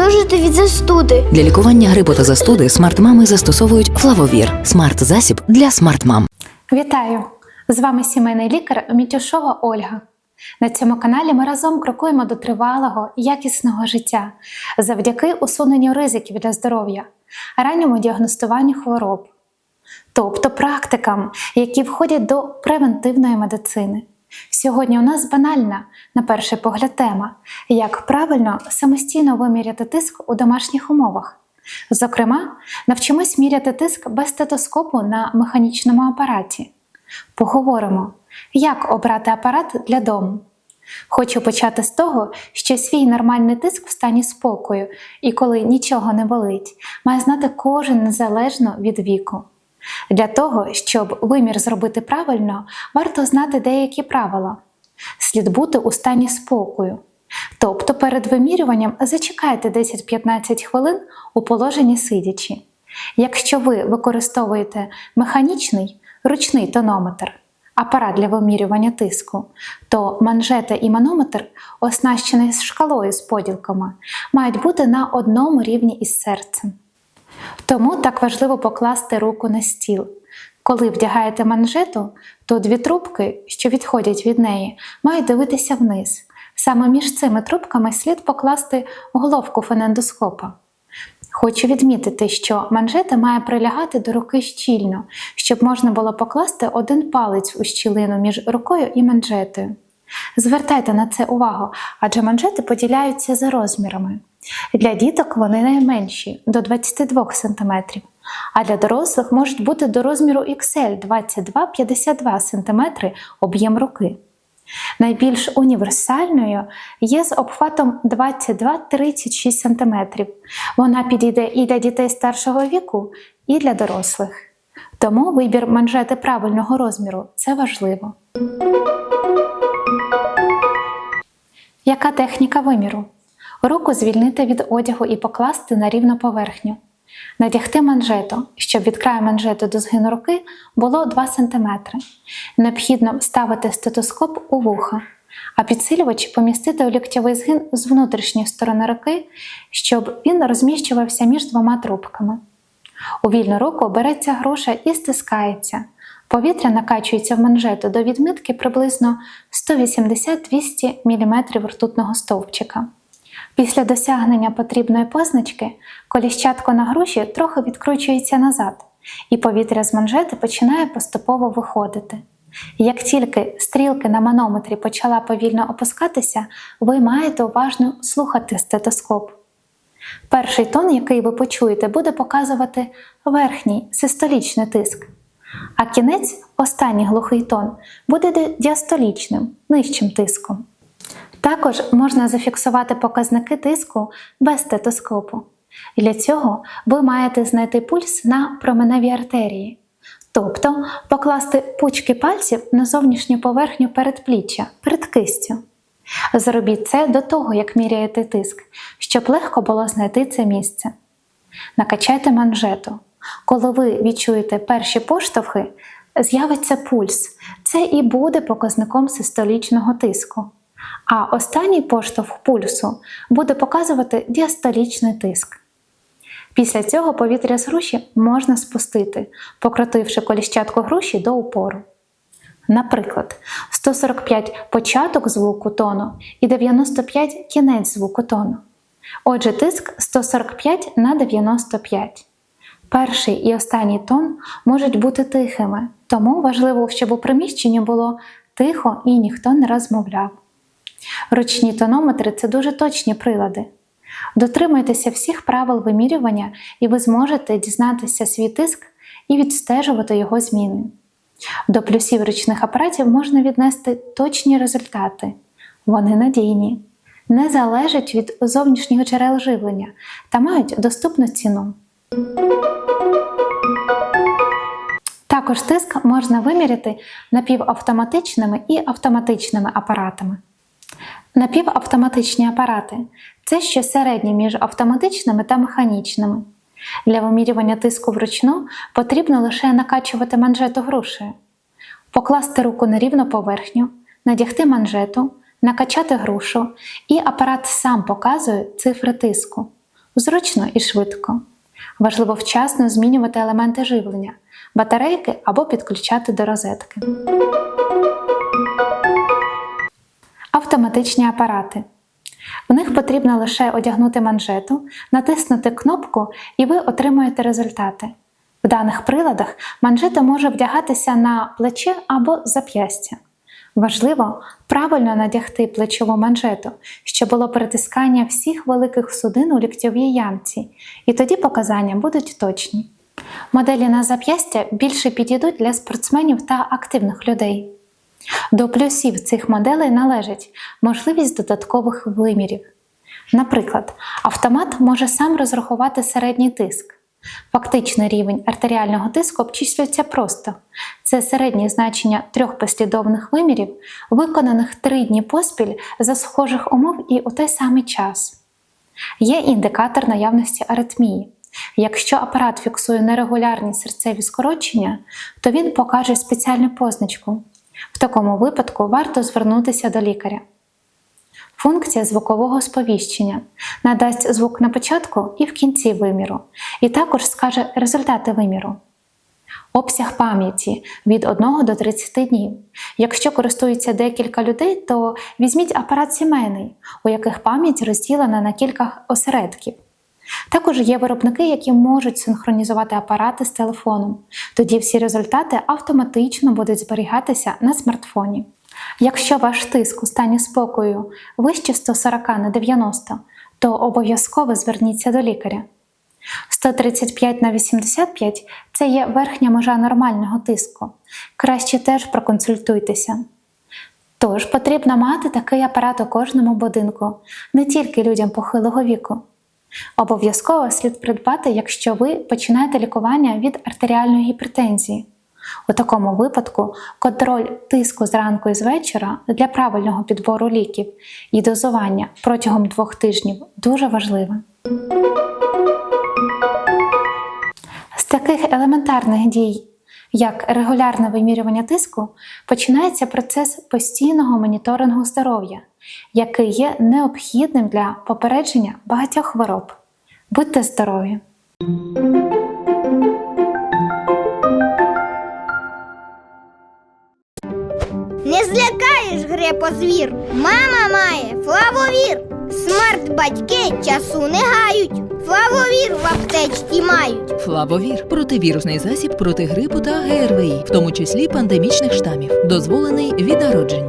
одужати від застуди. Для лікування грипу та застуди смарт-мами застосовують Флавовір смарт-засіб для смарт-мам. Вітаю! З вами сімейний лікар Мітюшова Ольга. На цьому каналі ми разом крокуємо до тривалого, якісного життя завдяки усуненню ризиків для здоров'я, ранньому діагностуванню хвороб, тобто практикам, які входять до превентивної медицини. Сьогодні у нас банальна, на перший погляд, тема, як правильно самостійно виміряти тиск у домашніх умовах. Зокрема, навчимось міряти тиск без стетоскопу на механічному апараті. Поговоримо, як обрати апарат для дому. Хочу почати з того, що свій нормальний тиск в стані спокою і коли нічого не болить, має знати кожен незалежно від віку. Для того, щоб вимір зробити правильно, варто знати деякі правила. Слід бути у стані спокою. Тобто перед вимірюванням зачекайте 10-15 хвилин у положенні сидячи. Якщо ви використовуєте механічний ручний тонометр, апарат для вимірювання тиску, то манжета і манометр, оснащений шкалою з поділками, мають бути на одному рівні із серцем. Тому так важливо покласти руку на стіл. Коли вдягаєте манжету, то дві трубки, що відходять від неї, мають дивитися вниз. Саме між цими трубками слід покласти головку фонендоскопа. Хочу відмітити, що манжета має прилягати до руки щільно, щоб можна було покласти один палець у щілину між рукою і манжетою. Звертайте на це увагу, адже манжети поділяються за розмірами. Для діток вони найменші до 22 см, а для дорослих можуть бути до розміру XL 22-52 см об'єм руки. Найбільш універсальною є з обхватом 22-36 см. Вона підійде і для дітей старшого віку, і для дорослих. Тому вибір манжети правильного розміру це важливо. Яка техніка виміру? Руку звільнити від одягу і покласти на рівну поверхню. Надягти манжету, щоб від краю манжету до згину руки було 2 см. Необхідно вставити стетоскоп у вуха, а підсилювач помістити у ліктєвий згин з внутрішньої сторони руки, щоб він розміщувався між двома трубками. У вільну руку береться груша і стискається. Повітря накачується в манжету до відмитки приблизно 180-200 мм ртутного стовпчика. Після досягнення потрібної позначки коліщатко на груші трохи відкручується назад, і повітря з манжети починає поступово виходити. Як тільки стрілки на манометрі почала повільно опускатися, ви маєте уважно слухати стетоскоп. Перший тон, який ви почуєте, буде показувати верхній систолічний тиск, а кінець, останній глухий тон, буде діастолічним, нижчим тиском. Також можна зафіксувати показники тиску без стетоскопу. Для цього ви маєте знайти пульс на променевій артерії, тобто покласти пучки пальців на зовнішню поверхню передпліччя, перед кистю. Зробіть це до того, як міряєте тиск, щоб легко було знайти це місце. Накачайте манжету. Коли ви відчуєте перші поштовхи, з'явиться пульс. Це і буде показником систолічного тиску. А останній поштовх пульсу буде показувати діастолічний тиск. Після цього повітря з груші можна спустити, покрутивши коліщатку груші до упору. Наприклад, 145 початок звуку тону і 95 кінець звуку тону. Отже, тиск 145 на 95. Перший і останній тон можуть бути тихими, тому важливо, щоб у приміщенні було тихо і ніхто не розмовляв. Ручні тонометри це дуже точні прилади. Дотримуйтеся всіх правил вимірювання, і ви зможете дізнатися свій тиск і відстежувати його зміни. До плюсів ручних апаратів можна віднести точні результати. Вони надійні, не залежать від зовнішніх джерел живлення та мають доступну ціну. Також тиск можна виміряти напівавтоматичними і автоматичними апаратами. Напівавтоматичні апарати це що середнє між автоматичними та механічними. Для вимірювання тиску вручну потрібно лише накачувати манжету грушею, покласти руку на рівну поверхню, надягти манжету, накачати грушу, і апарат сам показує цифри тиску. Зручно і швидко. Важливо вчасно змінювати елементи живлення, батарейки або підключати до розетки. Автоматичні апарати. В них потрібно лише одягнути манжету, натиснути кнопку, і ви отримуєте результати. В даних приладах манжета може вдягатися на плече або зап'ястя. Важливо правильно надягти плечову манжету, щоб було притискання всіх великих судин у ліктьовій ямці, і тоді показання будуть точні. Моделі на зап'ястя більше підійдуть для спортсменів та активних людей. До плюсів цих моделей належить можливість додаткових вимірів. Наприклад, автомат може сам розрахувати середній тиск. Фактичний рівень артеріального тиску обчислюється просто. Це середнє значення трьох послідовних вимірів, виконаних три дні поспіль за схожих умов і у той самий час. Є індикатор наявності аритмії. Якщо апарат фіксує нерегулярні серцеві скорочення, то він покаже спеціальну позначку. В такому випадку варто звернутися до лікаря. Функція звукового сповіщення надасть звук на початку і в кінці виміру, і також скаже результати виміру. Обсяг пам'яті від 1 до 30 днів. Якщо користується декілька людей, то візьміть апарат сімейний, у яких пам'ять розділена на кілька осередків. Також є виробники, які можуть синхронізувати апарати з телефоном. Тоді всі результати автоматично будуть зберігатися на смартфоні. Якщо ваш тиск у стані спокою вище 140 на 90, то обов'язково зверніться до лікаря. 135 на 85 це є верхня межа нормального тиску. Краще теж проконсультуйтеся. Тож потрібно мати такий апарат у кожному будинку, не тільки людям похилого віку. Обов'язково слід придбати, якщо ви починаєте лікування від артеріальної гіпертензії. У такому випадку контроль тиску зранку і з вечора для правильного підбору ліків і дозування протягом двох тижнів дуже важливе. З таких елементарних дій, як регулярне вимірювання тиску, починається процес постійного моніторингу здоров'я, який є необхідним для попередження багатьох хвороб. Будьте здорові! Не злякаєш грепозвір. Мама має флавовір. Смарт батьки часу не гають. Флавовір в аптечці мають. Флавовір противірусний засіб проти грипу та ГРВІ, в тому числі пандемічних штамів, дозволений від народження.